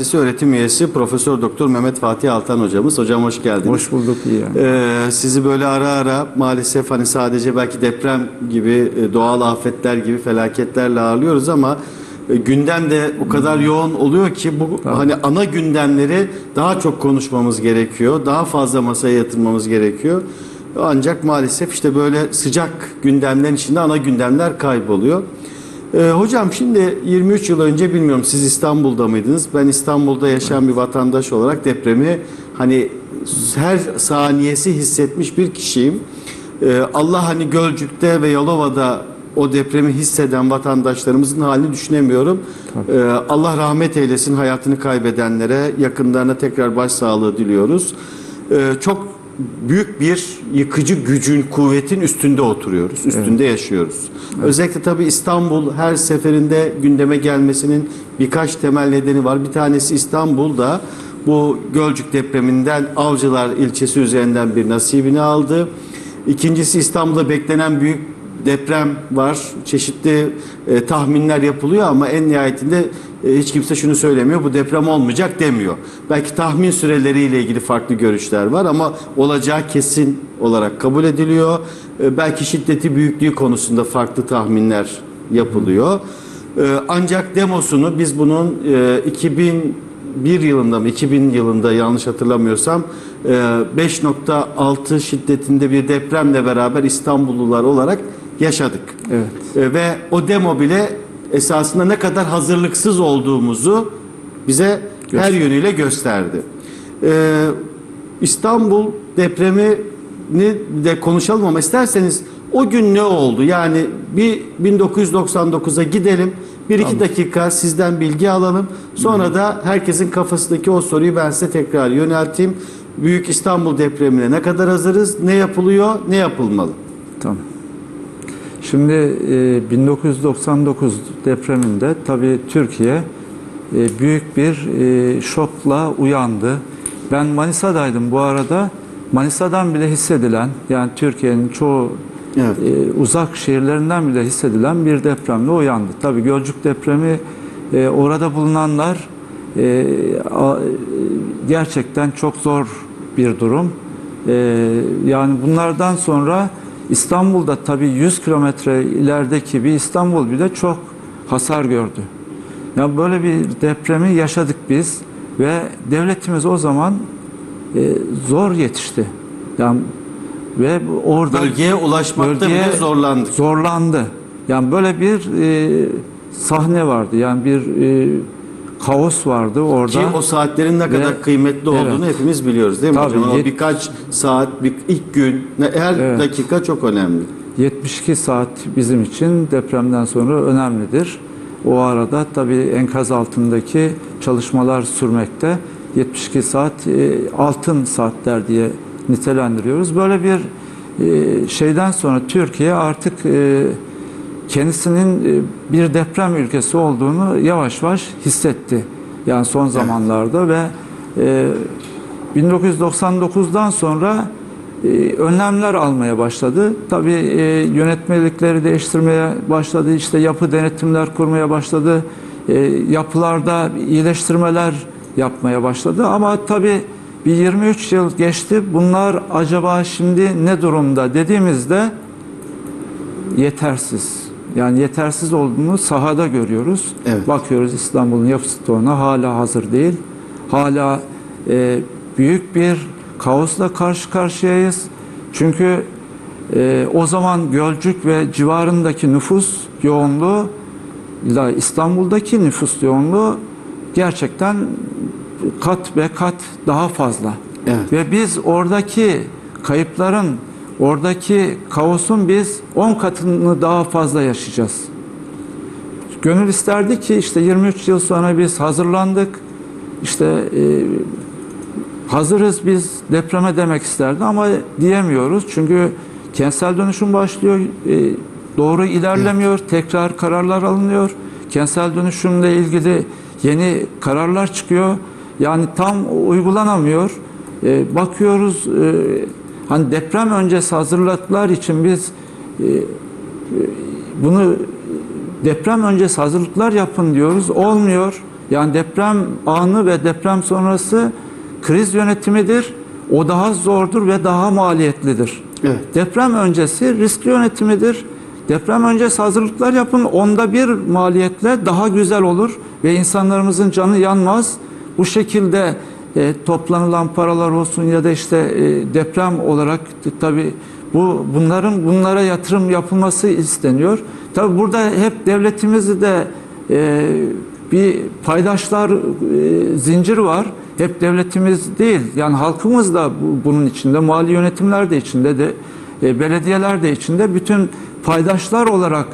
Üniversitesi öğretim üyesi Profesör Doktor Mehmet Fatih Altan hocamız. Hocam hoş geldiniz. Hoş bulduk iyi yani. Ee, sizi böyle ara ara maalesef hani sadece belki deprem gibi e, doğal afetler gibi felaketlerle ağırlıyoruz ama e, gündem de o kadar yoğun oluyor ki bu hani ana gündemleri daha çok konuşmamız gerekiyor. Daha fazla masaya yatırmamız gerekiyor. Ancak maalesef işte böyle sıcak gündemlerin içinde ana gündemler kayboluyor. Ee, hocam şimdi 23 yıl önce bilmiyorum siz İstanbul'da mıydınız? Ben İstanbul'da yaşayan bir vatandaş olarak depremi hani her saniyesi hissetmiş bir kişiyim. Ee, Allah hani Gölcük'te ve Yalova'da o depremi hisseden vatandaşlarımızın halini düşünemiyorum. Ee, Allah rahmet eylesin hayatını kaybedenlere, yakınlarına tekrar başsağlığı diliyoruz. Ee, çok büyük bir yıkıcı gücün, kuvvetin üstünde oturuyoruz, üstünde yaşıyoruz. Özellikle tabii İstanbul her seferinde gündeme gelmesinin birkaç temel nedeni var. Bir tanesi İstanbul'da bu Gölcük depreminden Avcılar ilçesi üzerinden bir nasibini aldı. İkincisi İstanbul'da beklenen büyük deprem var. Çeşitli e, tahminler yapılıyor ama en nihayetinde e, hiç kimse şunu söylemiyor. Bu deprem olmayacak demiyor. Belki tahmin süreleriyle ilgili farklı görüşler var ama olacağı kesin olarak kabul ediliyor. E, belki şiddeti büyüklüğü konusunda farklı tahminler yapılıyor. E, ancak demosunu biz bunun e, 2001 yılında mı 2000 yılında yanlış hatırlamıyorsam e, 5.6 şiddetinde bir depremle beraber İstanbullular olarak yaşadık. Evet. E, ve o demo bile esasında ne kadar hazırlıksız olduğumuzu bize her yönüyle gösterdi. E, İstanbul depremini de konuşalım ama isterseniz o gün ne oldu? Yani bir 1999'a gidelim. Bir iki dakika sizden bilgi alalım. Sonra da herkesin kafasındaki o soruyu ben size tekrar yönelteyim. Büyük İstanbul depremine ne kadar hazırız? Ne yapılıyor? Ne yapılmalı? Tamam. Şimdi e, 1999 depreminde tabii Türkiye e, büyük bir e, şokla uyandı. Ben Manisa'daydım bu arada. Manisa'dan bile hissedilen yani Türkiye'nin çoğu Evet. e, uzak şehirlerinden bile hissedilen bir depremle uyandı. Tabii Gölcük depremi e, orada bulunanlar e, a- e, gerçekten çok zor bir durum. E, yani bunlardan sonra İstanbul'da tabii 100 kilometre ilerideki bir İstanbul bile çok hasar gördü. Ya böyle bir depremi yaşadık biz ve devletimiz o zaman e, zor yetişti. Yani ve orada Bölgeye ulaşmakta bölgeye bile zorlandık. Zorlandı. Yani böyle bir e, sahne vardı. Yani bir e, kaos vardı orada. Ki o saatlerin ne kadar Ve- kıymetli olduğunu Evet. hepimiz biliyoruz değil mi Tabii, hocam? O birkaç saat, bir, ilk gün, her Evet. dakika çok önemli. 72 saat bizim için depremden sonra önemlidir. O arada tabii enkaz altındaki çalışmalar sürmekte. 72 saat e, altın saatler diye nitelendiriyoruz. Böyle bir e, şeyden sonra Türkiye artık e, kendisinin e, bir deprem ülkesi olduğunu yavaş yavaş hissetti. Yani son zamanlarda ve e, 1999'dan sonra e, önlemler almaya başladı. Tabii e, yönetmelikleri değiştirmeye başladı. İşte yapı denetimler kurmaya başladı. E, yapılarda iyileştirmeler yapmaya başladı. Ama tabii bir 23 yıl geçti. Bunlar acaba şimdi ne durumda dediğimizde yetersiz. Yani yetersiz olduğunu sahada görüyoruz. Evet. Bakıyoruz İstanbul'un yapı stoğuna hala hazır değil. Hala e, büyük bir kaosla karşı karşıyayız. Çünkü e, o zaman Gölcük ve civarındaki nüfus yoğunluğu ile İstanbul'daki nüfus yoğunluğu gerçekten kat ve kat daha fazla. Evet. Ve biz oradaki kayıpların, oradaki kaosun biz 10 katını daha fazla yaşayacağız. Gönül isterdi ki işte 23 yıl sonra biz hazırlandık. İşte e, hazırız biz depreme demek isterdi ama diyemiyoruz. Çünkü kentsel dönüşüm başlıyor. e, doğru ilerlemiyor. Tekrar kararlar alınıyor. Kentsel dönüşümle ilgili yeni kararlar çıkıyor. Yani tam uygulanamıyor. E, bakıyoruz e, hani deprem öncesi hazırlıklar için biz e, e, bunu deprem öncesi hazırlıklar yapın diyoruz. Olmuyor. Yani deprem anı ve deprem sonrası kriz yönetimidir. O daha zordur ve daha maliyetlidir. Evet. Deprem öncesi risk yönetimidir. Deprem öncesi hazırlıklar yapın. Onda bir maliyetle daha güzel olur ve insanlarımızın canı yanmaz. Bu şekilde e, toplanılan paralar olsun ya da işte e, deprem olarak tabi bu bunların bunlara yatırım yapılması isteniyor. Tabi burada hep devletimizi de e, bir paydaşlar e, zincir var. Hep devletimiz değil. Yani halkımız da bu- bunun içinde, mali yönetimler de içinde de e, belediyeler de içinde bütün paydaşlar olarak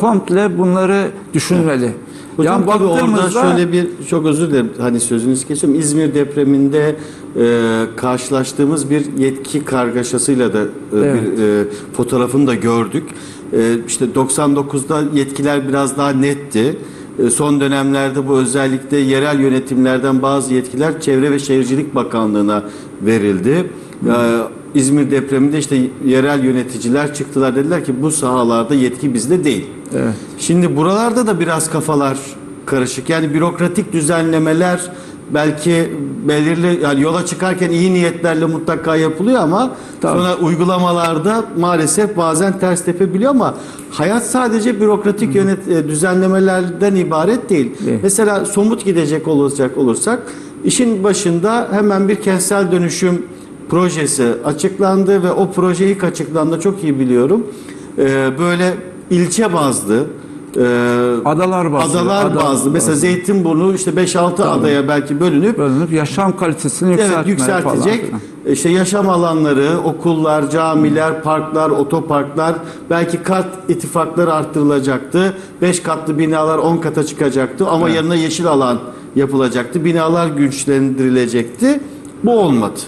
komple bunları düşünmeli. Hocam yani tabii orada baktığımızda şöyle bir çok özür dilerim hani sözünüzü kesiyorum. İzmir depreminde e, karşılaştığımız bir yetki kargaşasıyla da e, Evet. bir e, fotoğrafını da gördük. E, işte 99'da yetkiler biraz daha netti. E, son dönemlerde bu özellikle yerel yönetimlerden bazı yetkiler Çevre ve Şehircilik Bakanlığı'na verildi. E, İzmir depreminde işte yerel yöneticiler çıktılar dediler ki bu sahalarda yetki bizde değil. Evet. Şimdi buralarda da biraz kafalar karışık. Yani bürokratik düzenlemeler belki belirli yani yola çıkarken iyi niyetlerle mutlaka yapılıyor ama Tabii. sonra uygulamalarda maalesef bazen ters tepebiliyor ama hayat sadece bürokratik yönet e, düzenlemelerden ibaret değil. Değil. Mesela somut gidecek olacak olursak işin başında hemen bir kentsel dönüşüm projesi açıklandı ve o proje ilk açıklandığında çok iyi biliyorum. Ee, böyle ilçe bazlı e, adalar bazlı. adalar ada- bazlı mesela Zeytinburnu işte 5-6 adaya belki bölünüp bölünüp yaşam kalitesini yükseltme Evet yükseltecek. falan. İşte yaşam alanları, okullar, camiler, parklar, otoparklar, belki kat ittifakları arttırılacaktı. 5 katlı binalar 10 kata çıkacaktı ama yanına yeşil alan yapılacaktı. Binalar güçlendirilecekti. Bu olmadı.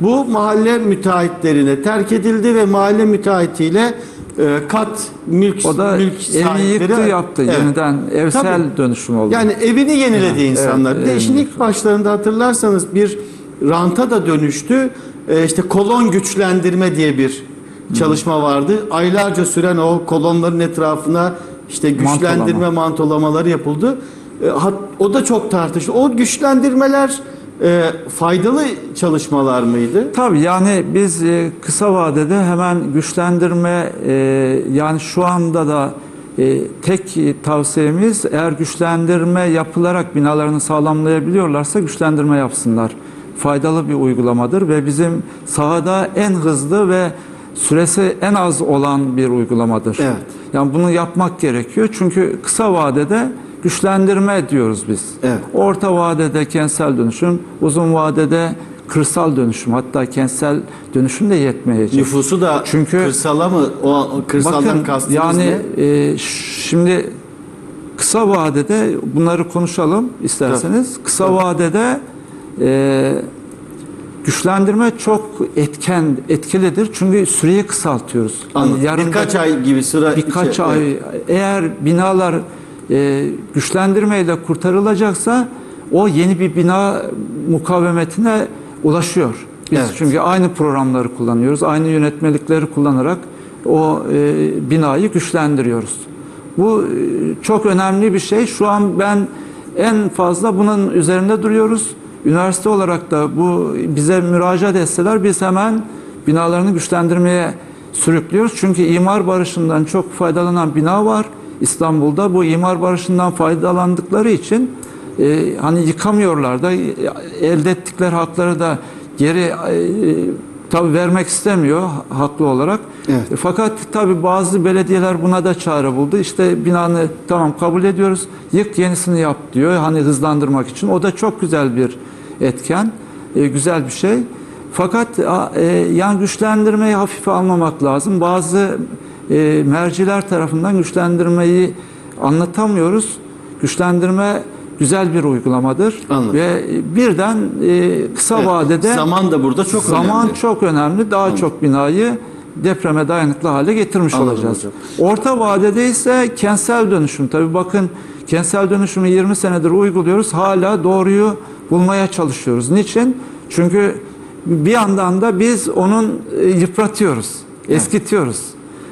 Bu mahalle müteahhitlerine terk edildi ve mahalle müteahhitiyle e, kat mülk O da mülk sahipleri- yıktı yaptı. Evet. Yeniden evsel Tabii. dönüşüm oldu. Yani evini yeniledi Evet, insanlar. evet, bir de işin ilk başlarında hatırlarsanız bir ranta da dönüştü. Ee, işte kolon güçlendirme diye bir çalışma vardı. Aylarca süren o kolonların etrafına işte güçlendirme Mantolama. mantolamaları yapıldı. Hat- o da çok tartışıldı. O güçlendirmeler e, faydalı çalışmalar mıydı? Tabii yani biz e, kısa vadede hemen güçlendirme e, yani şu anda da e, tek tavsiyemiz eğer güçlendirme yapılarak binalarını sağlamlayabiliyorlarsa güçlendirme yapsınlar. Faydalı bir uygulamadır ve bizim sahada en hızlı ve süresi en az olan bir uygulamadır. Evet. Yani bunu yapmak gerekiyor çünkü kısa vadede güçlendirme diyoruz biz. Evet. Orta vadede kentsel dönüşüm, uzun vadede kırsal dönüşüm hatta kentsel dönüşüm de yetmeyecek. Nüfusu da Çünkü- kırsala mı? O kırsaldan Bakın kastınız yani ne? e, şimdi kısa vadede bunları konuşalım isterseniz. Kısa vadede e, güçlendirme çok etken etkilidir çünkü süreyi kısaltıyoruz. Anladım. yarın Birkaç ay gibi sıra birkaç içi- ay eğer binalar e, güçlendirmeyle kurtarılacaksa o yeni bir bina mukavemetine ulaşıyor. Biz Evet. çünkü aynı programları kullanıyoruz, aynı yönetmelikleri kullanarak o e, binayı güçlendiriyoruz. Bu e, çok önemli bir şey. Şu an ben en fazla bunun üzerinde duruyoruz. Üniversite olarak da bu bize müracaat etseler biz hemen binalarını güçlendirmeye sürüklüyoruz. Çünkü imar barışından çok faydalanan bina var İstanbul'da. Bu imar barışından faydalandıkları için e, hani yıkamıyorlar da e, elde ettikleri hakları da geri e, tabi vermek istemiyor ha- haklı olarak. Evet. E, Fakat tabi bazı belediyeler buna da çare buldu. İşte binanı tamam kabul ediyoruz. Yık yenisini yap diyor. Hani hızlandırmak için. O da çok güzel bir etken. e, güzel bir şey. Fakat e, yani güçlendirmeyi hafife almamak lazım. Bazı e, merciler tarafından güçlendirmeyi anlatamıyoruz. Güçlendirme güzel bir uygulamadır. Anladım. Ve birden e, kısa Evet, vadede zaman da burada çok zaman önemli. çok önemli. Daha çok binayı depreme dayanıklı hale getirmiş Anladım olacağız. hocam. Orta vadede ise kentsel dönüşüm. Tabii bakın kentsel dönüşümü 20 senedir uyguluyoruz. Hala doğruyu bulmaya çalışıyoruz. Niçin? Çünkü bir yandan da biz onun e, yıpratıyoruz, eskitiyoruz.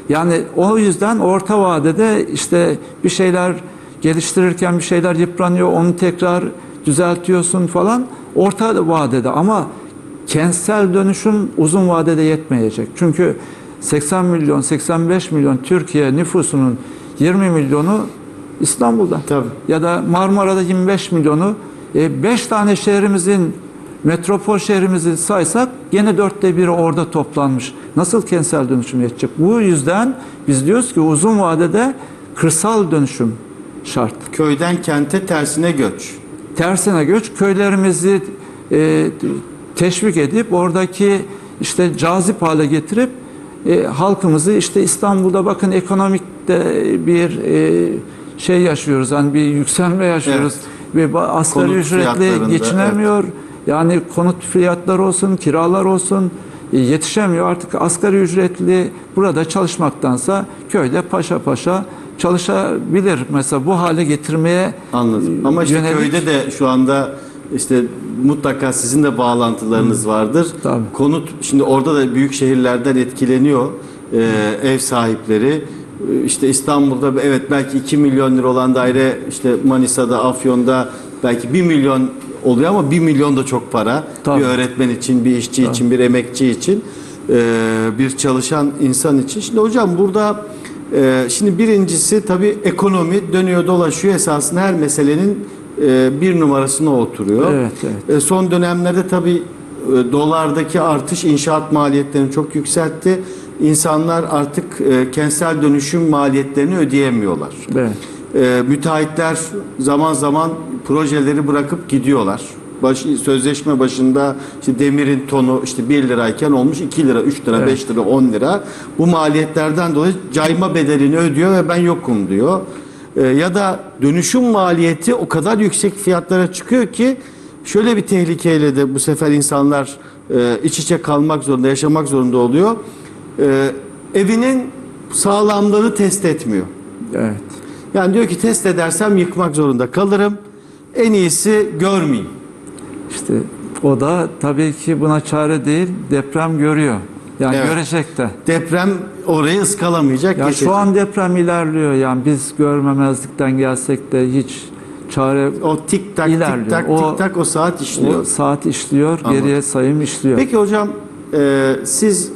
Yani o yüzden orta vadede işte bir şeyler geliştirirken bir şeyler yıpranıyor, onu tekrar düzeltiyorsun falan orta vadede ama kentsel dönüşüm uzun vadede yetmeyecek. Çünkü 80 milyon, 85 milyon Türkiye nüfusunun 20 milyonu İstanbul'da. Tabii. Ya da Marmara'da 25 milyonu. 5 tane şehrimizin metropol şehrimizi saysak gene dörtte biri orada toplanmış. Nasıl kentsel dönüşüm yetecek? Bu yüzden biz diyoruz ki uzun vadede kırsal dönüşüm şart. Köyden kente tersine göç. Tersine göç köylerimizi e, teşvik edip oradaki işte cazip hale getirip e, halkımızı işte İstanbul'da bakın ekonomikte bir e, şey yaşıyoruz. Hani bir yükselme yaşıyoruz. Ve ba- asgari Konut ücretli geçinemiyor. Yani konut fiyatları olsun, kiralar olsun e, yetişemiyor. Artık asgari ücretli burada çalışmaktansa köyde paşa paşa çalışabilir. Mesela bu hale getirmeye Anladım. Ama işte yönelik- köyde de şu anda işte mutlaka sizin de bağlantılarınız vardır. Tabii. Konut şimdi orada da büyük şehirlerden etkileniyor e, ev sahipleri. E, İşte İstanbul'da evet belki 2 milyon lira olan daire işte Manisa'da, Afyon'da belki 1 milyon oluyor ama 1 milyon da çok para. Tabii. Bir öğretmen için, bir işçi için, bir emekçi için, e, bir çalışan insan için. Şimdi hocam burada e, şimdi birincisi tabii ekonomi dönüyor dolaşıyor esasında her meselenin e, bir numarasına oturuyor. Evet, evet. Son dönemlerde tabii dolardaki artış inşaat maliyetlerini çok yükseltti. İnsanlar artık kentsel dönüşüm maliyetlerini ödeyemiyorlar. Evet. Müteahhitler zaman zaman projeleri bırakıp gidiyorlar. Baş, sözleşme başında işte demirin tonu işte 1 lirayken olmuş 2 lira, 3 lira, Evet. 5 lira, 10 lira. Bu maliyetlerden dolayı cayma bedelini ödüyor ve ben yokum diyor. E, ya da dönüşüm maliyeti o kadar yüksek fiyatlara çıkıyor ki şöyle bir tehlikeyle de bu sefer insanlar e, iç içe kalmak zorunda, yaşamak zorunda oluyor. E, evinin sağlamlığını test etmiyor. Evet. Yani diyor ki test edersem yıkmak zorunda kalırım. En iyisi görmeyeyim. İşte o da tabii ki buna çare değil. Deprem görüyor. Yani Evet. görecek de. Deprem orayı ıskalamayacak. Ya şu an deprem ilerliyor. Yani biz görmemezlikten gelsek de hiç çare o tik tak ilerliyor. tik tak O- tik tak o saat işliyor. o saat işliyor, Anladım. geriye sayım işliyor. Peki hocam e, siz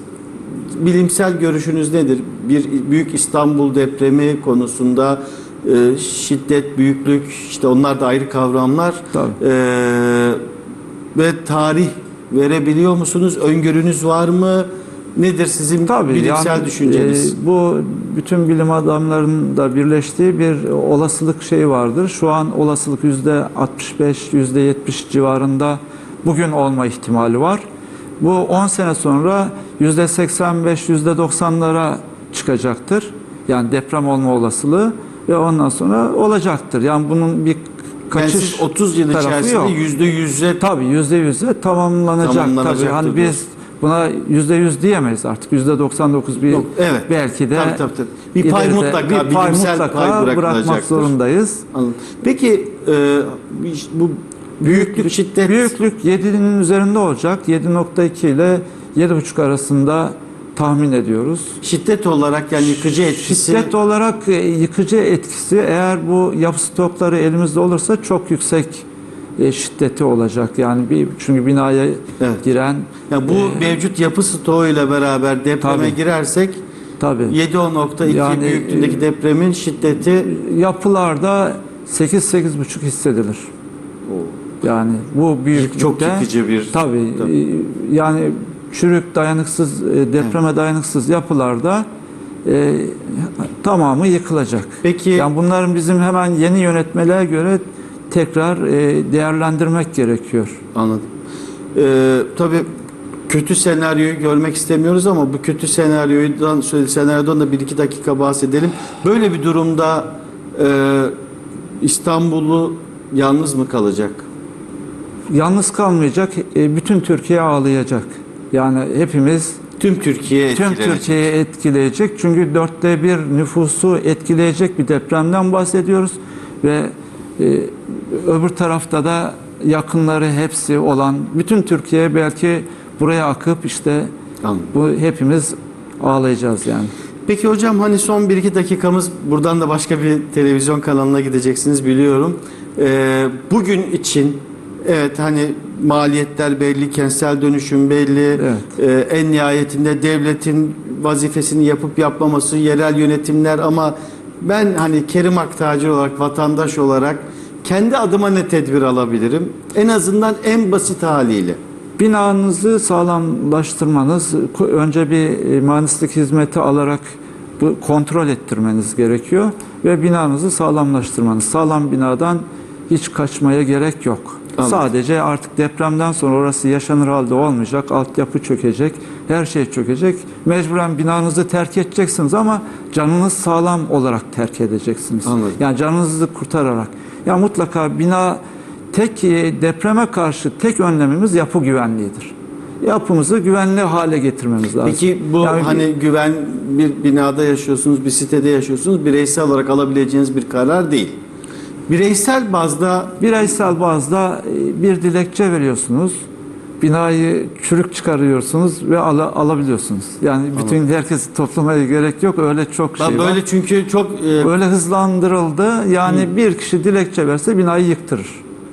bilimsel görüşünüz nedir? Bir büyük İstanbul depremi konusunda e, şiddet, büyüklük işte onlar da ayrı kavramlar. Tabii. E, ve tarih verebiliyor musunuz? Öngörünüz var mı? Nedir sizin Tabii bilimsel yani, düşünceniz? e, bu bütün bilim adamlarının da birleştiği bir olasılık şeyi vardır. Şu an olasılık yüzde 65, yüzde 70 civarında bugün olma ihtimali var. Bu 10 sene sonra yüzde 85, yüzde 90'lara çıkacaktır. Yani deprem olma olasılığı ve ondan sonra olacaktır. Yani bunun bir yani kaçış siz 30 yıl içerisinde yok. yüzde yüze Tabii yüzde yüze tamamlanacak. Tamamlanacaktır Tabii hani diyorsun. biz buna yüzde yüz diyemeyiz artık. Yüzde 99 bir Yok, evet. belki de Tabii, tabii, tabii. Bir pay ileride mutlaka, bir pay mutlaka pay bırakmak zorundayız. Anladım. Peki e, bu büyüklük şiddet Büyüklük 7'nin üzerinde olacak. 7.2 ile 7.5 arasında tahmin ediyoruz. şiddet olarak yani yıkıcı etkisi Şiddet olarak e, yıkıcı etkisi eğer bu yapı stokları elimizde olursa çok yüksek e, şiddeti olacak. Yani bir çünkü binaya Evet. giren Ya bu e, mevcut yapı stoğuyla beraber depreme Tabii. girersek tabii 7.2 Yani, büyüklüğündeki e, depremin şiddeti yapılarda 8-8,5 hissedilir. Yani bu büyüklükte çok yıkıcı bir tabii, Tabii. yani çürük dayanıksız e, depreme dayanıksız yapılarda e, tamamı yıkılacak. Peki Yani bunların bizim hemen yeni yönetmeliğe göre tekrar e, değerlendirmek gerekiyor. anladım. Ee, tabii kötü senaryoyu görmek istemiyoruz ama bu kötü senaryodan senaryodan da bir iki dakika bahsedelim. Böyle bir durumda e, İstanbul'u yalnız mı kalacak? Yalnız kalmayacak, e, bütün Türkiye ağlayacak. Yani hepimiz Tüm Türkiye Tüm. Türkiye'yi etkileyecek. Çünkü dörtte bir nüfusu etkileyecek bir depremden bahsediyoruz. Ve e, öbür tarafta da yakınları hepsi olan bütün Türkiye belki buraya akıp işte Anladım. bu hepimiz ağlayacağız yani. Peki hocam hani son 1-2 dakikamız buradan da başka bir televizyon kanalına gideceksiniz biliyorum. Ee, bugün için evet hani maliyetler belli, kentsel dönüşüm belli. Evet. Ee, en nihayetinde devletin vazifesini yapıp yapmaması, yerel yönetimler ama ben hani Kerim Aktağcı olarak, vatandaş olarak kendi adıma ne tedbir alabilirim? En azından en basit haliyle. Binanızı sağlamlaştırmanız, önce bir e, mühendislik hizmeti alarak bu kontrol ettirmeniz gerekiyor ve binanızı sağlamlaştırmanız. Sağlam binadan hiç kaçmaya gerek yok. Anladım. Sadece artık depremden sonra orası yaşanır halde olmayacak, altyapı çökecek, her şey çökecek. Mecburen binanızı terk edeceksiniz ama canınız sağlam olarak terk edeceksiniz. Anladım. Yani canınızı kurtararak. Ya mutlaka bina tek e, depreme karşı tek önlemimiz yapı güvenliğidir. Yapımızı güvenli hale getirmemiz lazım. Peki bu Yani hani güven bir binada yaşıyorsunuz, bir sitede yaşıyorsunuz, bireysel olarak alabileceğiniz bir karar değil. Bireysel bazda bireysel bazda e, bir dilekçe veriyorsunuz. Binayı çürük çıkarıyorsunuz ve ala- alabiliyorsunuz. Yani bütün herkesi toplamaya gerek yok. Öyle çok şey ben var. böyle çünkü çok e, Öyle hızlandırıldı. Yani bir kişi dilekçe verse binayı yıktırır.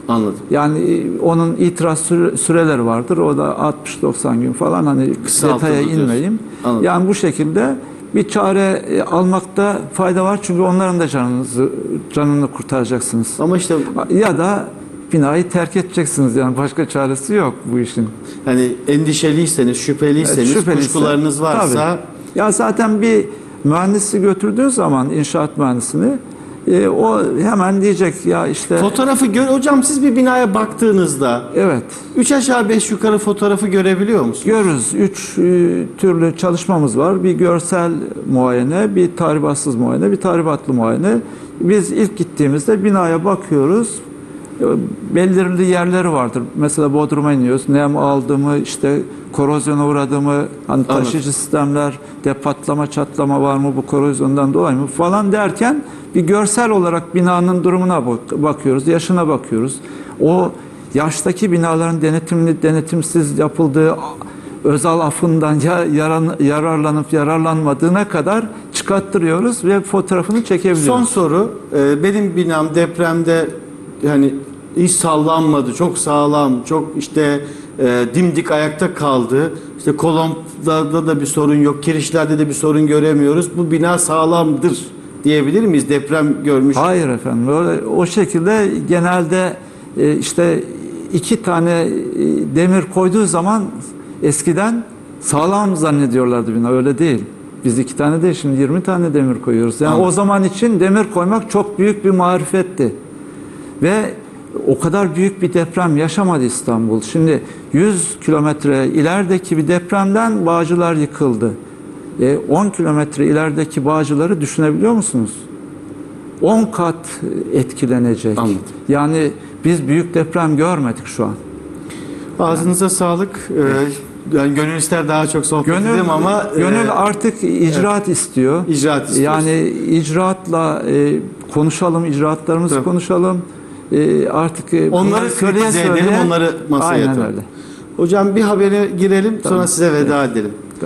anladım. Yani e, onun itiraz süre- süreleri vardır. O da 60-90 gün falan hani Kısaltıldı detaya inmeyeyim. Anladım. Yani bu şekilde bir çare e, almakta fayda var. Çünkü onların da canınızı canını kurtaracaksınız. Ama işte Ya da binayı terk edeceksiniz. Yani başka çaresi yok bu işin. hani endişeliyseniz, şüpheliyseniz, Şüpheliyse- kuşkularınız varsa Tabii. Ya zaten bir mühendisi götürdüğü zaman inşaat mühendisini e, o hemen diyecek ya işte fotoğrafı gör hocam siz bir binaya baktığınızda evet 3 aşağı 5 yukarı fotoğrafı görebiliyor musunuz? Görürüz. Üç e, türlü çalışmamız var. Bir görsel muayene, bir tahribatsız muayene, bir tahribatlı muayene. Biz ilk gittiğimizde binaya bakıyoruz. Belirli yerleri vardır. Mesela Bodrum'a iniyoruz. Nem aldı mı, işte korozyona uğradı mı, hani taşıyıcı sistemler, de patlama çatlama var mı bu korozyondan dolayı mı falan derken bir görsel olarak binanın durumuna bak- bakıyoruz, yaşına bakıyoruz. O yaştaki binaların denetimli denetimsiz yapıldığı özel afından ya, yaran, yararlanıp yararlanmadığına kadar çıkarttırıyoruz ve fotoğrafını çekebiliyoruz. Son soru. Ee, benim binam depremde yani hiç sallanmadı. Çok sağlam, çok işte e, dimdik ayakta kaldı. İşte kolonlarda da bir sorun yok. Kirişlerde de bir sorun göremiyoruz. Bu bina sağlamdır diyebilir miyiz? Deprem görmüş. Hayır efendim. Öyle, o şekilde genelde e, işte iki tane e, demir koyduğu zaman eskiden sağlam zannediyorlardı bina. Öyle değil. Biz iki tane değil şimdi 20 tane demir koyuyoruz. Yani Anladım. o zaman için demir koymak çok büyük bir marifetti. Ve o kadar büyük bir deprem yaşamadı İstanbul. Şimdi 100 kilometre ilerideki bir depremden Bağcılar yıkıldı. E, 10 kilometre ilerideki Bağcıları düşünebiliyor musunuz? 10 kat etkilenecek. Anladım. Yani biz büyük deprem görmedik şu an. Ağzınıza sağlık. Ee, yani gönül ister daha çok sohbet Gönül, edelim ama e, gönül artık icraat istiyor. icraat istiyoruz. Yani icraatla e, konuşalım, icraatlarımızı Tabii. konuşalım. E, artık e, Onları söyleye edelim, söyleye- onları masaya Aynen yatıralım. öyle. Hocam bir habere girelim sonra size veda edelim.